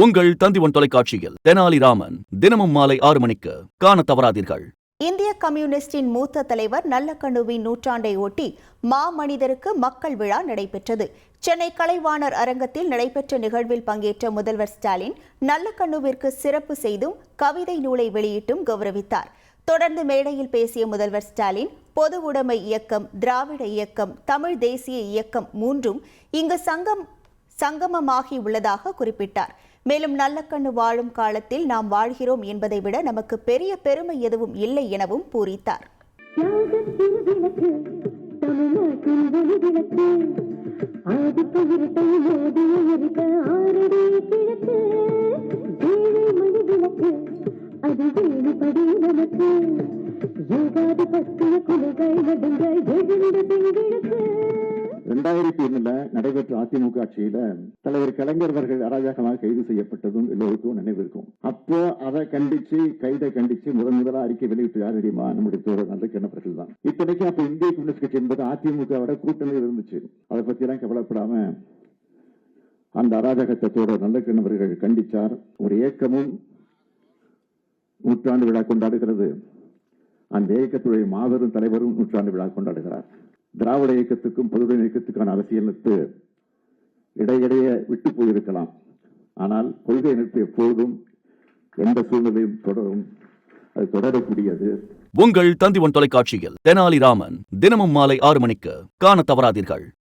உங்கள் தந்திவன் தொலைக்காட்சியில் தெனாலிராமன் தினமும் மாலை ஆறு மணிக்கு காண தவறாதீர்கள். இந்திய கம்யூனிஸ்டின் மூத்த தலைவர் நல்லக்கண்ணுவின் நூற்றாண்டை ஒட்டி மாமனிதருக்கு மக்கள் விழா நடைபெற்றது. சென்னை கலைவாணர் அரங்கத்தில் நடைபெற்ற நிகழ்வில் பங்கேற்ற முதல்வர் ஸ்டாலின் நல்லக்கண்ணுவிற்கு சிறப்பு செய்தும் கவிதை நூலை வெளியிட்டும் கௌரவித்தார். தொடர்ந்து மேடையில் பேசிய முதல்வர் ஸ்டாலின் பொது உடைமை இயக்கம் திராவிட இயக்கம் தமிழ் தேசிய இயக்கம் மூன்றும் இங்கு சங்கம் சங்கமமாகி உள்ளதாக குறிப்பிட்டார். மேலும் நல்ல கண்ணு வாழும் காலத்தில் நாம் வாழ்கிறோம் என்பதை விட நமக்கு பெரிய பெருமை எதுவும் இல்லை எனவும் பூரித்தார் அது வேணுபடி நமக்கு. குலகை நடுங்க எழுந்த பெண்களுக்கு ரெண்டாயிரத்தி ஒண்ணுல நடைபெற்ற அதிமுக ஆட்சியில தலைவர் கலைஞர் அவர்கள் அராஜகமாக கைது செய்யப்பட்டதும் எல்லோருக்கும் நினைவிருக்கும். அப்போ அதை கண்டிச்சு கைதை கண்டிச்சு முதன் முதலா அறிக்கை வெளியிட்டு யார் தெரியுமா? நம்முடைய தோழர் நல்ல கிணப்பர்கள் தான். இத்தனைக்கு அப்ப இந்திய கம்யூனிஸ்ட் கட்சி என்பது அதிமுகவோட கூட்டணியில் இருந்துச்சு. அதை பத்தி எல்லாம் கவலைப்படாம அந்த அராஜகத்தை தோழர் நல்ல கிணவர்கள் கண்டிச்சார். ஒரு இயக்கமும் நூற்றாண்டு விழா கொண்டாடுகிறது. அந்த இயக்கத்துடைய மாபெரும் தலைவரும் நூற்றாண்டு விழா கொண்டாடுகிறார். திராவிட இயக்கத்துக்கும் பொதுவுடைமை இயக்கத்துக்கான அரசியல் நட்பு இடையிடையே விட்டு போயிருக்கலாம். ஆனால் கொள்கை நட்பு எப்போதும் எந்த சூழ்நிலையும் தொடரும் அது தொடரக்கூடியது. உங்கள் தந்திவன் தொலைக்காட்சியில் தெனாலிராமன் தினமும் மாலை ஆறு மணிக்கு காண தவறாதீர்கள்.